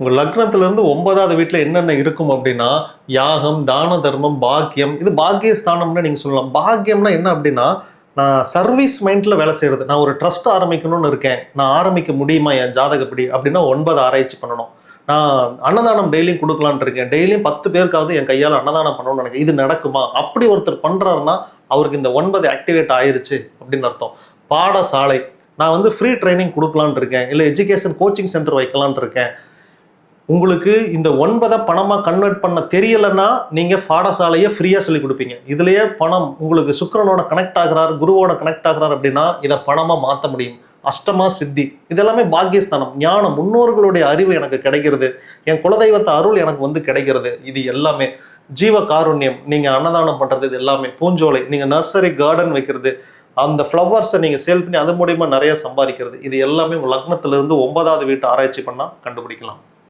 உங்கள் லக்னத்திலிருந்து ஒன்பதாவது வீட்டில் என்னென்ன இருக்கும் அப்படின்னா யாகம் தான தர்மம் பாக்கியம். இது பாக்கிய ஸ்தானம்னு சொல்லலாம். பாக்கியம்னா என்ன அப்படின்னா நான் சர்வீஸ் மைண்டில் வேலை செய்கிறது நான் ஒரு ட்ரஸ்ட் ஆரம்பிக்கணும்னு இருக்கேன். நான் ஆரம்பிக்க முடியுமா என் ஜாதகப்படி அப்படின்னா ஒன்பது ஆராய்ச்சி பண்ணணும். நான் அன்னதானம் டெய்லியும் கொடுக்கலான் இருக்கேன். டெய்லியும் பத்து பேருக்காவது என் கையால் அன்னதானம் பண்ணணும்னு நினைக்கிறேன். இது நடக்குமா? அப்படி ஒருத்தர் பண்ணுறாருன்னா அவருக்கு இந்த ஒன்பது ஆக்டிவேட் ஆயிருச்சு அப்படின்னு அர்த்தம். பாடசாலை. நான் வந்து ஃப்ரீ ட்ரைனிங் கொடுக்கலான் இருக்கேன். இல்லை எஜுகேஷன் கோச்சிங் சென்டர் வைக்கலான்னு இருக்கேன். உங்களுக்கு இந்த ஒன்பதை பணமாக கன்வெர்ட் பண்ண தெரியலைன்னா நீங்கள் பாடசாலையை ஃப்ரீயாக சொல்லி கொடுப்பீங்க. இதுலேயே பணம் உங்களுக்கு சுக்கிரனோட கனெக்ட் ஆகிறார் குருவோட கனெக்ட் ஆகிறார் அப்படின்னா இதை பணமாக மாற்ற முடியும். அஷ்டமா சித்தி. இதெல்லாமே பாக்கியஸ்தானம் ஞானம் முன்னோர்களுடைய அறிவு எனக்கு கிடைக்கிறது. என் குலதெய்வத்தை அருள் எனக்கு வந்து கிடைக்கிறது. இது எல்லாமே. ஜீவ காருண்யம் நீங்கள் அன்னதானம் பண்ணுறது இது எல்லாமே. பூஞ்சோலை நீங்கள் நர்சரி கார்டன் வைக்கிறது. அந்த ஃப்ளவர்ஸை நீங்கள் சேல் பண்ணி அது மூலியமாக நிறைய சம்பாதிக்கிறது. இது எல்லாமே உங்கள் லக்னத்திலிருந்து ஒன்பதாவது வீட்டு ஆராய்ச்சி பண்ணால் கண்டுபிடிக்கலாம்.